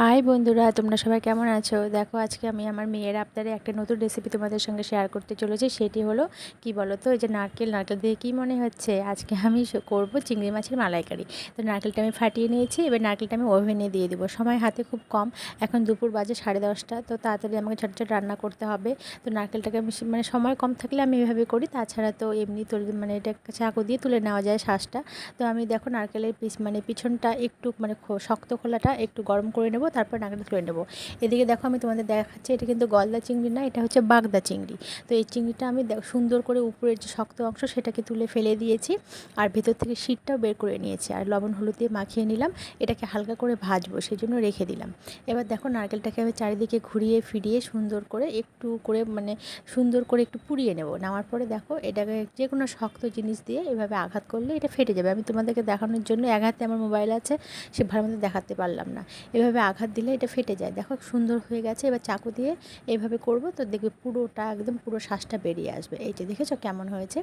High বন্ধুরা, তোমরা সবাই কেমন আছো? দেখো, আজকে আমি আমার মেয়ের আবদারে একটা নতুন রেসিপি তোমাদের সঙ্গে শেয়ার করতে চলেছি। সেটি হলো, কি বলো তো এই যে নারকেল নারকেল দিয়ে কী মনে হচ্ছে? আজকে আমি করব চিংড়ি মাছের মালাইকারি। তো নারকেলটা আমি ফাটিয়ে নিয়েছি, এবার নারকেলটা আমি ওভেনে দিয়ে দেবো। সময় হাতে খুব কম, এখন দুপুর বাজে সাড়ে দশটা। তো তাড়াতাড়ি আমাকে ছোটো ছোটো রান্না করতে হবে। তো নারকেলটাকে আমি মানে সময় কম থাকলে আমি এভাবে করি। তাছাড়া তো এমনি তুলে মানে এটা চাকু দিয়ে তুলে নেওয়া যায় শ্বাসটা তো আমি দেখো, নারকেলের পিস মানে পিছনটা একটু মানে শক্ত খোলাটা একটু গরম করে নেব। তারপর নারকেলটা তুলে নেব। এদিকে দেখো আমি তোমাদের দেখাচ্ছি, এটা কিন্তু গলদা চিংড়ি না, এটা হচ্ছে বাগদা চিংড়ি। তো এই চিংড়িটা আমি সুন্দর করে উপরের যে শক্ত অংশ, সেটাকে তুলে ফেলে দিয়েছি, আর ভেতর থেকে শীতটাও বের করে নিয়েছি, আর লবণ হলুদ দিয়ে মাখিয়ে নিলাম, এটাকে হালকা করে ভাজবো সেই জন্য রেখে দিলাম। এবার দেখো নারকেলটাকে আমি চারিদিকে ঘুরিয়ে ফিরিয়ে সুন্দর করে একটু করে মানে সুন্দর করে একটু পুড়িয়ে নেব। নেওয়ার পরে দেখো, এটাকে যে কোনো শক্ত জিনিস দিয়ে এভাবে আঘাত করলে এটা ফেটে যাবে। আমি তোমাদেরকে দেখানোর জন্য এক হাতে আমার মোবাইল আছে, সে ভালো মতো দেখাতে পারলাম না। এভাবে আঘাত দিলে এটা ফেটে যায়। দেখো সুন্দর হয়ে গেছে। এবার চাকু দিয়ে এইভাবে করব তো দেখবে পুরোটা একদম পুরো শ্বাসটা বেরিয়ে আসবে। এই যে দেখেছ কেমন হয়েছে?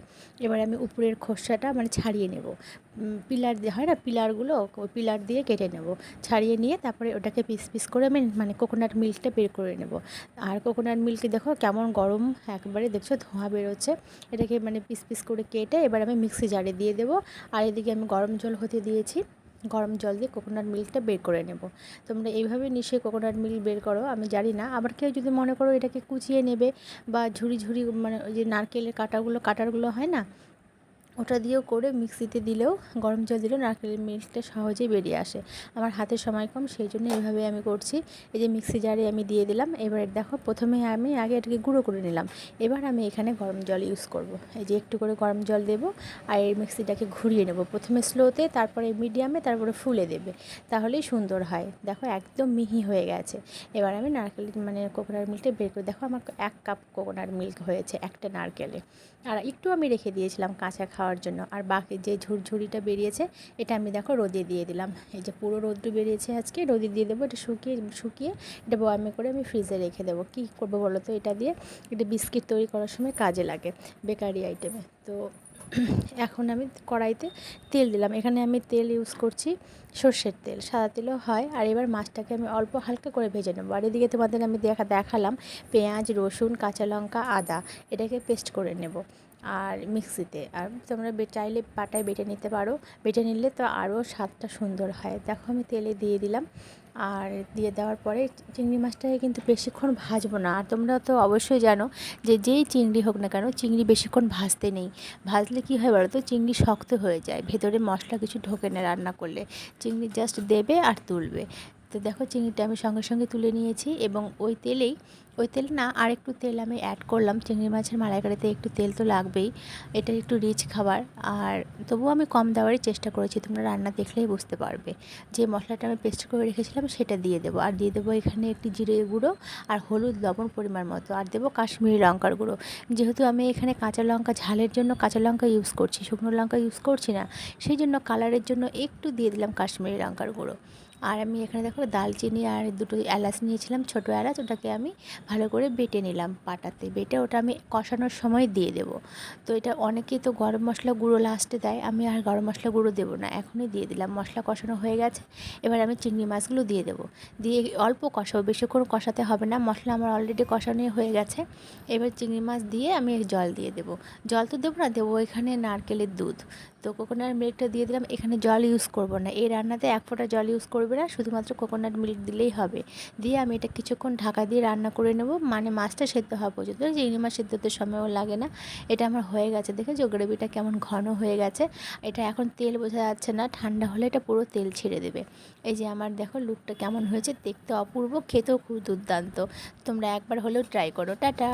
এবার আমি উপরের খোসাটা মানে ছাড়িয়ে নেব। পিলার দিয়ে, হয় না? পিলারগুলো পিলার দিয়ে কেটে নেব। ছাড়িয়ে নিয়ে তারপরে ওটাকে পিস পিস করে আমি মানে কোকোনাট মিল্কটা বের করে নেব। আর কোকোনাট মিল্কে দেখো কেমন গরম একবারে দেখছ ধোঁয়া বেরোচ্ছে। এটাকে মানে পিস পিস করে কেটে এবার আমি মিক্সি জারে দিয়ে দেবো। আর এদিকে আমি গরম জল হতে দিয়েছি। গরম জল দিয়ে কোকোনাট মিল্কটা বের করে নেব। তোমরা এইভাবে নিশ্চয়ই কোকোনাট মিল্ক বের করো, আমি জানি না। আবার কেউ যদি মনে করো এটাকে কুচিয়ে নেবে বা ঝুড়ি ঝুড়ি মানে ওই যে নারকেলের কাটাগুলো, কাটারগুলো হয় না? ওটা দিয়েও করে মিক্সিতে দিলেও গরম জল দিলেও নারকেলের মিল্কটা সহজেই বেরিয়ে আসে। আমার হাতে সময় কম সেই জন্য এইভাবে আমি করছি। এই যে মিক্সি জারে আমি দিয়ে দিলাম। এবার দেখো, প্রথমে আমি আগে এটাকে গুঁড়ো করে নিলাম। এবার আমি এখানে গরম জল ইউজ করব। এই যে একটু করে গরম জল দেবো আর এই মিক্সিটাকে ঘুরিয়ে নেব। প্রথমে স্লোতে তারপরে মিডিয়ামে তারপরে ফুলে দেবে। তাহলেই সুন্দর হয়। দেখো, একদম মিহি হয়ে গেছে। এবার আমি নারকেল মানে কোকোনাট মিল্কটা বের করে, দেখো, আমার এক কাপ কোকোনাট মিল্ক হয়েছে একটা নারকেলে। আর একটু আমি রেখে দিয়েছিলাম কাঁচা খাওয়ার জন্য। আর বাকি যে ঝুরঝুরিটা বেরিয়েছে, এটা আমি দেখো রোদে দিয়ে দিলাম। এই যে পুরো রোদ্রু বেরিয়েছে আজকে, রোদে দিয়ে দেবো, এটা শুকিয়ে শুকিয়ে এটা বয়ামে করে আমি ফ্রিজে রেখে দেবো। কী করব বলো তো এটা দিয়ে? এটা বিস্কিট তৈরি করার সময় কাজে লাগে বেকারি আইটেমে তো এখন আমি কড়াইতে তেল দিলাম। এখানে আমি তেল ইউজ করছি সর্ষের তেল, সাদা তেলও হয়। আর এবার মাছটাকে আমি অল্প হালকা করে ভেজে নেব। আর এদিকে তোমাদের আমি দেখা, দেখালাম পেঁয়াজ, রসুন, কাঁচা লঙ্কা, আদা, এটাকে পেস্ট করে নেব। আর মিক্সিতে। আর তোমরা চাইলে পাটায় বেটে নিতে পারো। বেটে নিলে তো আরও স্বাদটা সুন্দর হয়। দেখো আমি তেলে দিয়ে দিলাম। আর দিয়ে দেওয়ার পরে চিংড়ি মাছটাকে কিন্তু বেশিক্ষণ ভাজবো না। আর তোমরা তো অবশ্যই জানো যে যেই চিংড়ি হোক না কেন, চিংড়ি বেশিক্ষণ ভাজতে নেই। ভাজলে কী হয় বলো তো চিংড়ি শক্ত হয়ে যায়। ভেতরে মশলা কিছু ঢোকে না রান্না করলে। চিংড়ি জাস্ট দেবে আর তুলবে। তো দেখো চিংড়িটা আমি সঙ্গে সঙ্গে তুলে নিয়েছি এবং ওই তেলেই, ওই তেল না আর একটু তেল আমি অ্যাড করলাম। চিংড়ি মাছের মালাইকারিতে একটু তেল তো লাগবেই, এটা একটু রিচ খাবার। আর তবুও আমি কম দেওয়ারই চেষ্টা করেছি, তোমরা রান্না দেখলেই বুঝতে পারবে। যে মশলাটা আমি পেস্ট করে রেখেছিলাম সেটা দিয়ে দেবো। আর দিয়ে দেবো এখানে একটি জিরে গুঁড়ো আর হলুদ লবণ পরিমাণ মতো। আর দেবো কাশ্মীরি লঙ্কার গুঁড়ো। যেহেতু আমি এখানে কাঁচা লঙ্কা ঝালের জন্য কাঁচা লঙ্কা ইউজ করছি, শুকনো লঙ্কা ইউজ করছি না, সেই জন্য কালারের জন্য একটু দিয়ে দিলাম কাশ্মীরি লঙ্কার গুঁড়ো। আর আমি এখানে দেখো দালচিনি আর দুটো এলাচ নিয়েছিলাম, ছোটো এলাচ, ওটাকে আমি ভালো করে বেটে নিলাম পাটাতে। বেটে ওটা আমি কষানোর সময় দিয়ে দেবো। তো এটা অনেকেই তো গরম মশলা গুঁড়ো লাস্টে দেয়, আমি আর গরম মশলা গুঁড়ো দেবো না, এখনই দিয়ে দিলাম। মশলা কষানো হয়ে গেছে, এবার আমি চিংড়ি মাছগুলো দিয়ে দেবো। দিয়ে অল্প কষাবো বেশিক্ষণ কষাতে হবে না, মশলা আমার অলরেডি কষানো হয়ে গেছে। এবার চিংড়ি মাছ দিয়ে আমি জল দিয়ে দেবো। জল তো দেবো না, দেবো এখানে নারকেলের দুধ। তো কোকোনাট মিল্কটা দিয়ে দিলাম। এখানে জল ইউজ করব না। এই রান্নাতে এক ফোঁটা জল ইউজ করবে না, শুধুমাত্র কোকোনাট মিল্ক দিলেই হবে। দিয়ে আমি এটা কিছুক্ষণ ঢাকা দিয়ে রান্না করে নেব। মানে মাছটা সেদ্ধ হওয়া পর্যন্ত। চিংড়ি মাছ সেদ্ধতে সময়ও লাগে না। এটা আমার হয়ে গেছে দেখেছ গ্রেভিটা কেমন ঘন হয়ে গেছে। এটা এখন তেল বোঝা যাচ্ছে না। ঠান্ডা হলে এটা পুরো তেল ছেড়ে দেবে। এই যে আমার দেখো লুকটা কেমন হয়েছে। দেখতে অপূর্ব, খেতেও খুব দুর্দান্ত। তোমরা একবার হলেও ট্রাই করো। টাটা!